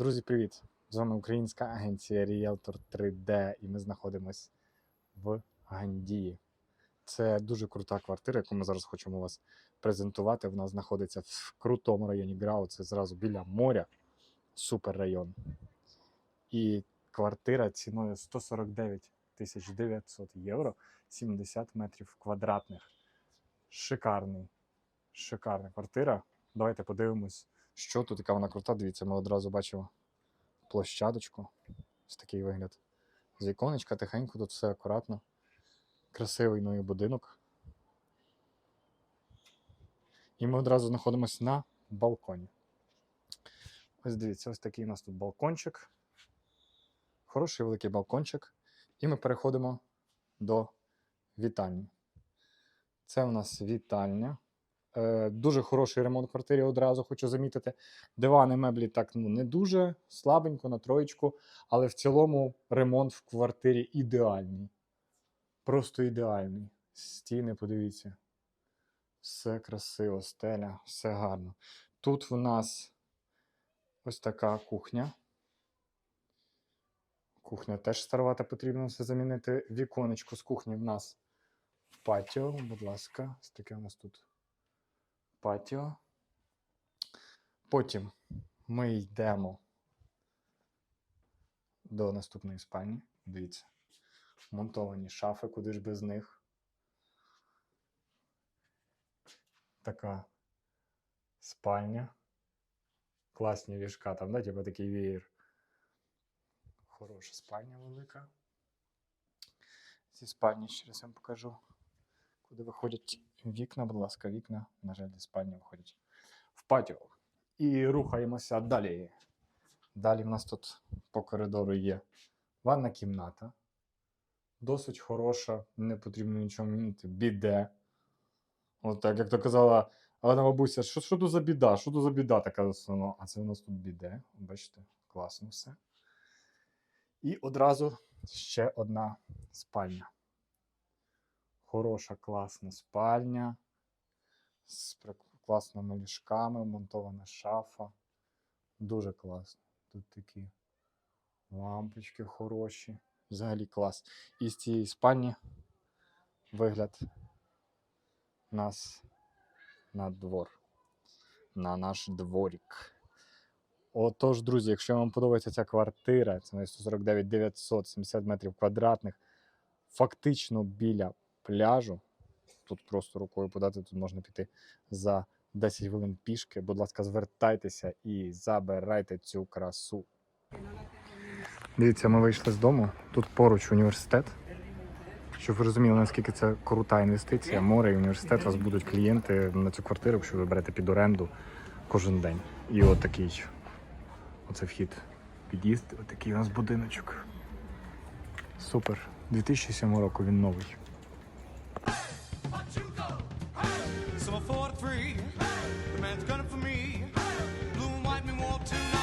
Друзі, привіт! З вами українська агенція Realtor 3D, і ми знаходимось в Гандії. Це дуже крута квартира, яку ми зараз хочемо вас презентувати. Вона знаходиться в крутому районі Грау. Це зразу біля моря. Супер район. І квартира ціною 149 тисяч 900 євро, 70 метрів квадратних. Шикарний, шикарна квартира. Давайте подивимось, що тут, яка вона крута. Дивіться, ми одразу бачимо площадочку. Ось такий вигляд. З віконечка, тихенько, тут все акуратно. Красивий новий будинок. І ми одразу знаходимося на балконі. Ось дивіться, ось такий у нас тут балкончик. Хороший великий балкончик. І ми переходимо до вітальні. Це у нас вітальня. Е, дуже хороший ремонт в квартирі одразу хочу замітити. Дивани, меблі так ну, не дуже слабенько на троєчку, але в цілому ремонт в квартирі ідеальний. Просто ідеальний. Стіни, подивіться. Все красиво, стеля, все гарно. Тут в нас ось така кухня. Кухня теж старовата, потрібно все замінити. Віконечко з кухні в нас в патіо, будь ласка, ось таке у нас тут патіо. Потім ми йдемо до наступної спальні. Дивіться, монтовані шафи, куди ж без них. Така спальня. Класні ліжка, там, да, типу такий веєр. Хороша спальня велика. Зі спальні ще раз я вам покажу куди виходять вікна, будь ласка, вікна, на жаль, зі спальні виходять в патіо. І рухаємося далі. Далі в нас тут по коридору є ванна кімната. Досить хороша, не потрібно нічого мінити. Біде. От так, як то казала Олена бабуся, що, що тут за біда? Що тут за біда така основна? А це у нас тут біде. Бачите, класно все. І одразу ще одна спальня хороша, класна спальня з класними ліжками, монтована шафа. Дуже класно. Тут такі лампочки хороші. Взагалі клас. І з цієї спальні вигляд нас на двор. На наш дворік. Отож, друзі, якщо вам подобається ця квартира, це на 149 970 метрів квадратних, фактично біля пляжу. Тут просто рукою подати, тут можна піти за 10 хвилин пішки. Будь ласка, звертайтеся і забирайте цю красу. Дивіться, ми вийшли з дому. Тут поруч університет. Щоб ви розуміли, наскільки це крута інвестиція, море і університет, у вас будуть клієнти на цю квартиру, якщо ви берете під оренду кожен день. І от такий, оце вхід, під'їзд, отакий у нас будиночок. Супер. 2007 року він новий. So I fought free. The man's gunning for me. Blue and white, me war too.